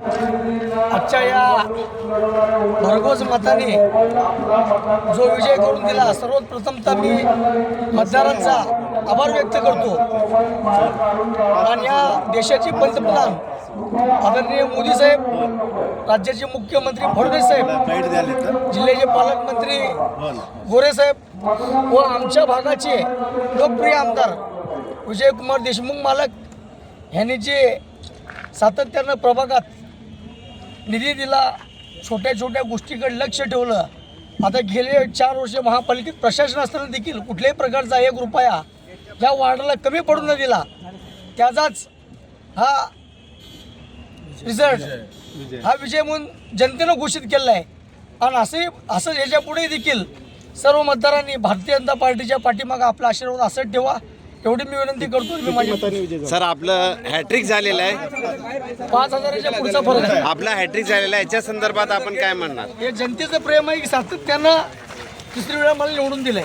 आजच्या या भरघोस मताने जो विजय करून दिला सर्वात प्रथमतः मी मतदारांचा आभार व्यक्त करतो. आणि या देशाचे पंतप्रधान आदरणीय मोदी साहेब राज्याचे मुख्यमंत्री फडणवीस साहेब जिल्ह्याचे पालकमंत्री गोरे साहेब व आमच्या भागाचे लोकप्रिय आमदार विजयकुमार देशमुख मालक यांनी जे सातत्यानं प्रभागात निधी दिला छोट्या छोट्या गोष्टीकडे लक्ष ठेवलं. आता गेले चार वर्ष महापालिकेत प्रशासन असताना देखील कुठल्याही प्रकारचा एक रुपया या वार्डाला कमी पडू न दिला. त्याचाच हा रिझल्ट हा विजय म्हणून जनतेनं घोषित केलेला आहे आणि असे असं याच्यापुढे देखील सर्व मतदारांनी भारतीय जनता पार्टीच्या पाठीमागं आपला आशीर्वाद असत ठेवा. एवढी मी विनंती करतो मी माझी सर आपलं हॅट्रिक झालेलं आहे. पाच हजाराच्या पुढचा फरक आहे. आपला हॅट्रिक झालेला आहे. याच्या संदर्भात आपण काय म्हणणार? हे जनतेचं प्रेम आहे की सातत्यानं तिसरी वेळा मला निवडून दिलंय.